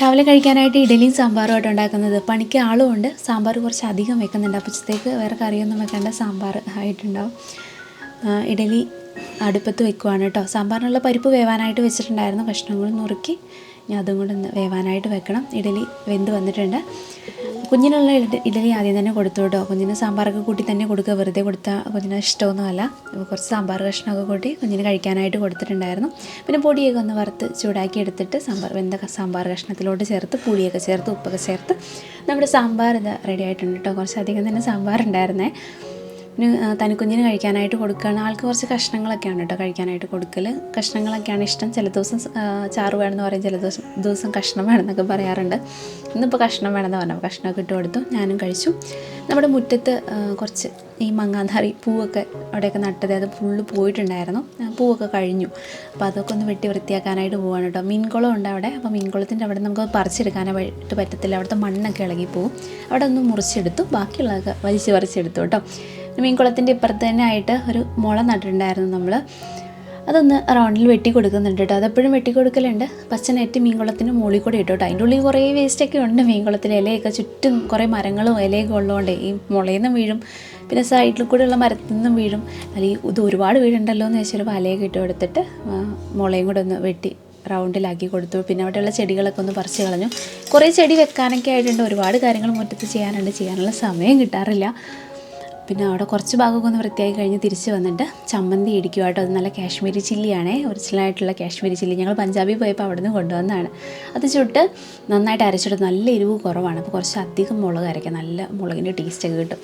രാവിലെ കഴിക്കാനായിട്ട് ഇഡലിയും സാമ്പാറുമായിട്ട് ഉണ്ടാക്കുന്നത്. പണിക്ക് ഉണ്ട്. സാമ്പാർ കുറച്ച് അധികം വെക്കുന്നുണ്ട്. അപ്പച്ചത്തേക്ക് വേറെ കറിയൊന്നും വെക്കേണ്ട സാമ്പാർ ആയിട്ടുണ്ടാവും. ഇഡലി അടുപ്പത്ത് വെക്കുവാണ് കേട്ടോ. സാമ്പാറിനുള്ള പരിപ്പ് വേവാനായിട്ട് വെച്ചിട്ടുണ്ടായിരുന്നു. കഷ്ണങ്ങൾ നുറുക്കി ഞാൻ അതും കൂടെ വേവാനായിട്ട് വെക്കണം. ഇഡലി വെന്ത് വന്നിട്ടുണ്ട്. കുഞ്ഞിനുള്ള ഇഡ- ഇഡലി ആദ്യം തന്നെ കൊടുത്തു കേട്ടോ. കുഞ്ഞിന് സാമ്പാറൊക്കെ കൂട്ടി തന്നെ കൊടുക്കുക. വെറുതെ കൊടുത്താൽ കുഞ്ഞിന് ഇഷ്ടമൊന്നുമല്ല. അപ്പോൾ കുറച്ച് സാമ്പാർ കഷ്ണമൊക്കെ കൂട്ടി കുഞ്ഞിന് കഴിക്കാനായിട്ട് കൊടുത്തിട്ടുണ്ടായിരുന്നു. പിന്നെ പൊടിയൊക്കെ ഒന്ന് വറുത്ത് ചൂടാക്കി എടുത്തിട്ട് സാമ്പാർ വെന്ത സാമ്പാർ കഷ്ണത്തിലോട്ട് ചേർത്ത് പുളിയൊക്കെ ചേർത്ത് ഉപ്പൊക്കെ ചേർത്ത് നമ്മുടെ സാമ്പാർ ഇത് റെഡി ആയിട്ടുണ്ട് കേട്ടോ. കുറച്ചധികം തന്നെ സാമ്പാർ ഉണ്ടായിരുന്നേ. തനിക്കുഞ്ഞിന് കഴിക്കാനായിട്ട് കൊടുക്കുകയാണ് ആൾക്ക് കുറച്ച് കഷ്ണങ്ങളൊക്കെയാണ് കേട്ടോ കഴിക്കാനായിട്ട് കൊടുക്കൽ കഷ്ണങ്ങളൊക്കെയാണ് ഇഷ്ടം. ചില ദിവസം ചാറ് വേണമെന്ന് പറയും. ചില ദിവസം ദിവസം കഷ്ണം വേണമെന്നൊക്കെ പറയാറുണ്ട്. ഇന്നിപ്പോൾ കഷ്ണം വേണമെന്ന് പറഞ്ഞു. കഷ്ണമൊക്കെ ഇട്ട് കൊടുത്തു. ഞാനും കഴിച്ചു. നമ്മുടെ മുറ്റത്ത് കുറച്ച് ഈ മങ്ങാന്താറി പൂവൊക്കെ അവിടെയൊക്കെ നട്ടത്. അത് ഫുള്ള് പോയിട്ടുണ്ടായിരുന്നു. പൂവൊക്കെ കഴിഞ്ഞു. അപ്പോൾ അതൊക്കെ ഒന്ന് വെട്ടി വൃത്തിയാക്കാനായിട്ട് പോവാണ് കേട്ടോ മീൻകുളം ഉണ്ട് അവിടെ. അപ്പോൾ മീൻകുളത്തിന്റെ അവിടെ നമുക്ക് പറിച്ചെടുക്കാനായിട്ട് പറ്റത്തില്ല. അവിടുത്തെ മണ്ണൊക്കെ ഇളകി പോകും അവിടെ ഒന്ന് മുറിച്ചെടുത്തു. ബാക്കിയുള്ളതൊക്കെ വലിച്ച് പറിച്ചെടുത്തു കേട്ടോ മീൻകുളത്തിന്റെ ഇപ്പുറത്ത് തന്നെ ആയിട്ട് ഒരു മുള നട്ടിട്ടുണ്ടായിരുന്നു നമ്മൾ അതൊന്ന് റൗണ്ടിൽ വെട്ടി കൊടുക്കുന്നുണ്ട് കേട്ടോ. അതെപ്പോഴും വെട്ടി കൊടുക്കലുണ്ട്. പച്ച നെറ്റ് മീൻകുളത്തിന്റെ മുകളിൽ കൂടെ ഇട്ടു കേട്ടോ അതിന്റെ ഉള്ളിൽ കുറേ വേസ്റ്റൊക്കെ ഉണ്ട് മീൻകുളത്തിൽ ഇലയൊക്കെ. ചുറ്റും കുറേ മരങ്ങളും ഇലയൊക്കെ ഉള്ളതുകൊണ്ട് ഈ മുളയിൽ നിന്നും വീഴും. പിന്നെ സൈഡിൽ കൂടെയുള്ള മരത്തിൽ നിന്നും വീഴും. അല്ലെങ്കിൽ ഇത് ഒരുപാട് വീടുണ്ടല്ലോ എന്ന് വെച്ചാൽ വലയൊക്കെ ഇട്ട് കൊടുത്തിട്ട് മുളയും കൂടെ ഒന്ന് വെട്ടി റൗണ്ടിലാക്കി കൊടുത്തു. പിന്നെ അവിടെയുള്ള ചെടികളൊക്കെ ഒന്ന് പറിച്ച് കളഞ്ഞു. കുറേ ചെടി വെക്കാനൊക്കെ ആയിട്ടുണ്ട്. ഒരുപാട് കാര്യങ്ങൾ മുറ്റത്ത് ചെയ്യാനുണ്ട്. ചെയ്യാനുള്ള സമയം കിട്ടാറില്ല. പിന്നെ അവിടെ കുറച്ച് ഭാഗമൊക്കെ ഒന്ന് വൃത്തിയാക്കി കഴിഞ്ഞ് തിരിച്ച് വന്നിട്ട് ചമ്മന്തി ഇടിക്കുക കേട്ടോ അത് നല്ല കാശ്മീരി ചില്ലിയാണേ. ഒറിജിനലായിട്ടുള്ള കാശ്മീരി ചില്ലി. ഞങ്ങൾ പഞ്ചാബിൽ പോയപ്പോൾ അവിടെ നിന്ന് കൊണ്ടുവന്നതാണ്. അത് ചുട്ട് നന്നായിട്ട് അരച്ചിട്ട് നല്ല എരിവ് കുറവാണ്. അപ്പോൾ കുറച്ച് അധികം മുളക് അരയ്ക്കാം. നല്ല മുളകിന്റെ ടേസ്റ്റൊക്കെ കിട്ടും.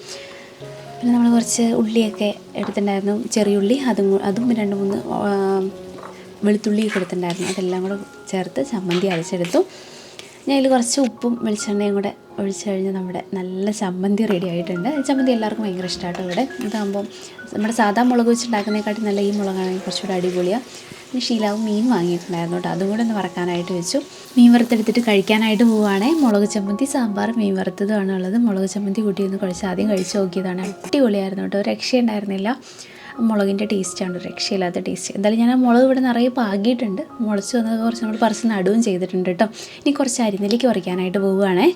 പിന്നെ നമ്മൾ കുറച്ച് ഉള്ളിയൊക്കെ എടുത്തിട്ടുണ്ടായിരുന്നു. ചെറിയുള്ളി അതും അതും രണ്ട് മൂന്ന് വെളുത്തുള്ളിയൊക്കെ എടുത്തിട്ടുണ്ടായിരുന്നു. അതെല്ലാം കൂടെ ചേർത്ത് ചമ്മന്തി അരച്ചെടുത്തു. ഞാൻ അതിൽ കുറച്ച് ഉപ്പും വെളിച്ചെണ്ണയും കൂടെ ഒഴിച്ച് കഴിഞ്ഞാൽ നമ്മുടെ നല്ല ചമ്മന്തി റെഡി ആയിട്ടുണ്ട്. ചമ്മന്തി എല്ലാവർക്കും ഭയങ്കര ഇഷ്ടമാട്ടോ ഇവിടെ. ഇതാകുമ്പോൾ നമ്മുടെ സാധാ മുളക് വെച്ചുണ്ടാക്കുന്നതിനെക്കാട്ടി നല്ല ഈ മുളകാണെങ്കിൽ കുറച്ചുകൂടെ അടിപൊളിയാണ് പിന്നെ ഷീലാവ് മീൻ വാങ്ങിയിട്ടുണ്ടായിരുന്നു കേട്ടോ. അതും കൂടെ ഒന്ന് വറക്കാനായിട്ട് വെച്ചു. മീൻ വറുത്തെടുത്തിട്ട് കഴിക്കാനായിട്ട് പോവുകയാണേ മുളക് ചമ്മന്തി സാമ്പാർ മീൻ വറുത്തതുമാണ് ഉള്ളത് മുളക് ചമ്മന്തി കൂട്ടി ഒന്ന് കുഴച്ച് ആദ്യം കഴിച്ച് നോക്കിയതാണ്. അടിപൊളിയായിരുന്നു കേട്ടോ. രക്ഷയുണ്ടായിരുന്നില്ല. മുളകിന്റെ ടേസ്റ്റാണ് രക്ഷയില്ലാത്ത ടേസ്റ്റ്. എന്തായാലും ഞാൻ ആ മുളക് ഇവിടെ നിറയെ പാകിയിട്ടുണ്ട്. മുളച്ച് വന്നത് കുറച്ച് നമ്മൾ പറിച്ച് നടുവും ചെയ്തിട്ടുണ്ട് കേട്ടോ. ഇനി കുറച്ച് അരിനെല്ലിക്ക് കുറയ്ക്കാനായിട്ട് പോവുകയാണേ.